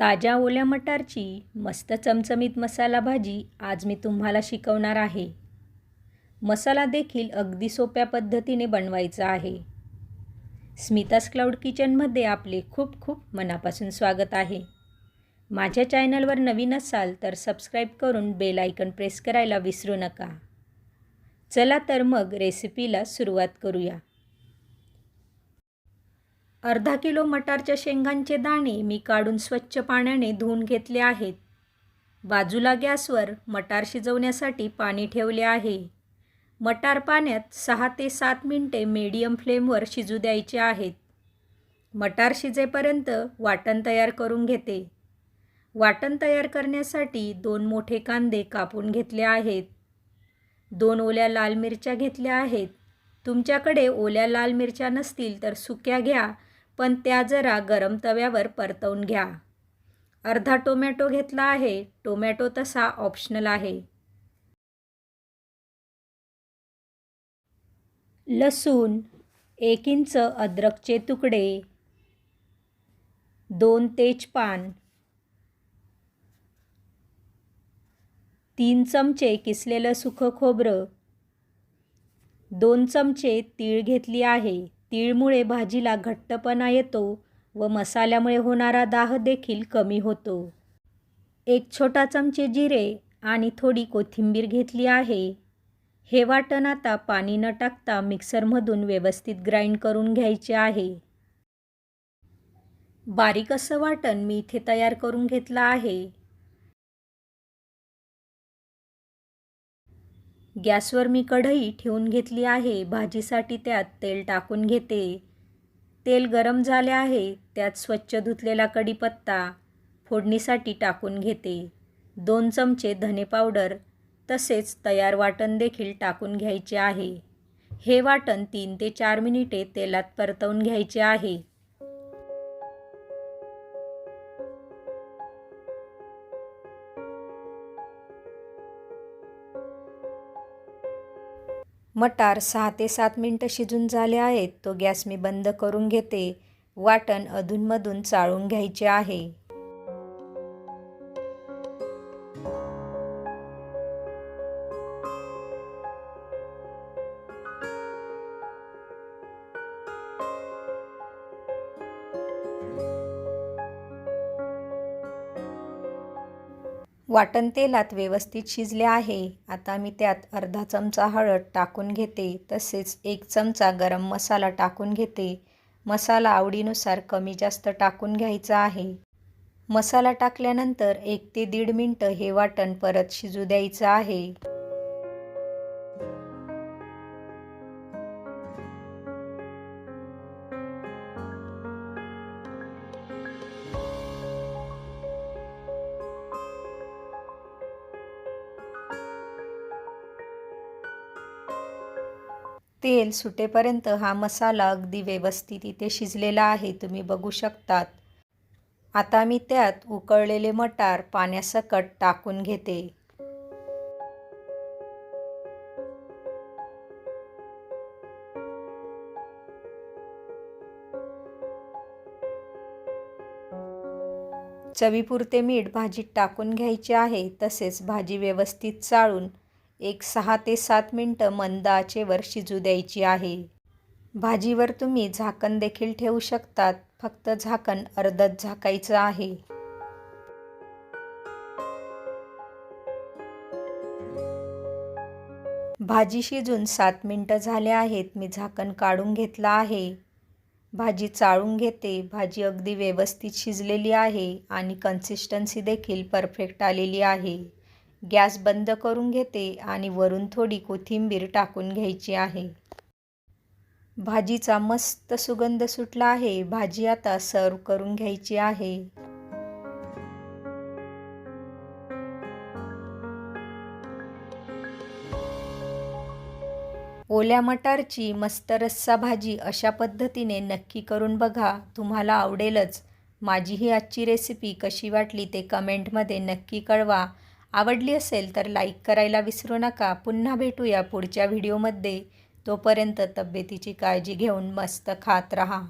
ताज्या ओल्या मटारची मस्त चमचमीत मसाला भाजी आज मी तुम्हाला शिकवणार आहे. मसाला देखील अगदी सोप्या पद्धतीने बनवायचा आहे. स्मितास क्लाउड किचनमध्ये आपले खूप खूप मनापासून स्वागत आहे. माझ्या चॅनलवर नवीन असाल तर सबस्क्राईब करून बेल आयकन प्रेस करायला विसरू नका. चला तर मग रेसिपीला सुरुवात करूया. अर्धा किलो मटारच्या शेंगांचे दाणे मी काढून स्वच्छ पाण्याने धुवून घेतले आहेत. बाजूला गॅसवर मटार शिजवण्यासाठी पाणी ठेवले आहे. मटार पाण्यात सहा ते सात मिनटे मीडियम फ्लेमवर शिजू द्यायचे आहेत. मटार शिजेपर्यंत वाटण तयार करून घेते. वाटण तयार करण्यासाठी दोन मोठे कांदे कापून घेतले आहेत. दोन ओल्या लाल मिरच्या घेतल्या आहेत. तुमच्याकडे ओल्या लाल मिरच्या नसतील तर सुक्या घ्या पण त्या जरा गरम तव्यावर परतवून घ्या. अर्धा टोमॅटो घेतला आहे. टोमॅटो तसा ऑप्शनल आहे. लसूण एक इंच अद्रकचे तुकडे दोन तेजपान तीन चमचे किसलेलं सुखं खोबरं दोन चमचे तीळ घेतली आहे. तीळमुळे भाजीला घट्टपणा येतो व मसाल्यामुळे होणारा दाह देखील कमी होतो. एक छोटा चमचे जिरे आणि थोडी कोथिंबीर घेतली आहे. हे वाटण आता पाणी न टाकता मिक्सरमधून व्यवस्थित ग्राइंड करून घ्यायचे आहे. बारीक असं वाटण मी इथे तयार करून घेतलं आहे. गॅसवर मी कढई ठेवून घेतली आहे भाजीसाठी त्यात तेल टाकून घेते. तेल गरम झाले आहे त्यात स्वच्छ धुतलेला कढीपत्ता फोडणीसाठी टाकून घेते. दोन चमचे धने पावडर तसेच तयार वाटण देखील टाकून घ्यायचे आहे. हे वाटण तीन ते चार मिनिटे तेलात परतवून घ्यायचे आहे. मटार सहा ते सात मिनटं शिजून झाले आहेत. तो गॅस मी बंद करून घेते. वाटण अधूनमधून चाळून घ्यायचे आहे. वाटण तेलात व्यवस्थित शिजले आहे. आता मी त्यात अर्धा चमचा हळद टाकून घेते. तसेच एक चमचा गरम मसाला टाकून घेते. मसाला आवडीनुसार कमी जास्त टाकून घ्यायचा आहे. मसाला टाकल्यानंतर एक ते दीड मिनटं हे वाटण परत शिजू द्यायचं आहे. तेल सुटेपर्यंत हा मसाला अगदी व्यवस्थित इथे शिजलेला आहे तुम्ही बघू शकतात. आता मी त्यात उकळलेले मटार पाण्यासकट टाकून घेते. चवीपुरते मीठ भाजीत टाकून घ्यायचे आहे तसेच भाजी व्यवस्थित चाळून एक सहा ते सात मिनटं मंद आचेवर शिजू द्यायची आहे. भाजीवर तुम्ही झाकण देखील ठेवू शकतात फक्त झाकण अर्धच झाकायचं आहे. भाजी शिजून सात मिनटं झाले आहेत मी झाकण काढून घेतलं आहे. भाजी चाळून घेते भाजी अगदी व्यवस्थित शिजलेली आहे आणि कन्सिस्टन्सी देखील परफेक्ट आलेली आहे. गॅस बंद करून घेते आणि वरून थोडी कोथिंबीर टाकून घ्यायची आहे. भाजीचा मस्त सुगंध सुटला आहे. भाजी आता सर्व करून घ्यायची आहे. ओल्या मटारची मस्त रस्सा भाजी अशा पद्धतीने नक्की करून बघा. तुम्हाला आवडेलच. माझी ही आजची रेसिपी कशी वाटली ते कमेंटमध्ये नक्की कळवा. आवडली असेल तर लाईक करायला विसरू नका. पुन्हा भेटूया पुढच्या व्हिडिओमध्ये. तोपर्यंत तब्येतीची काळजी घेऊन मस्त खात रहा.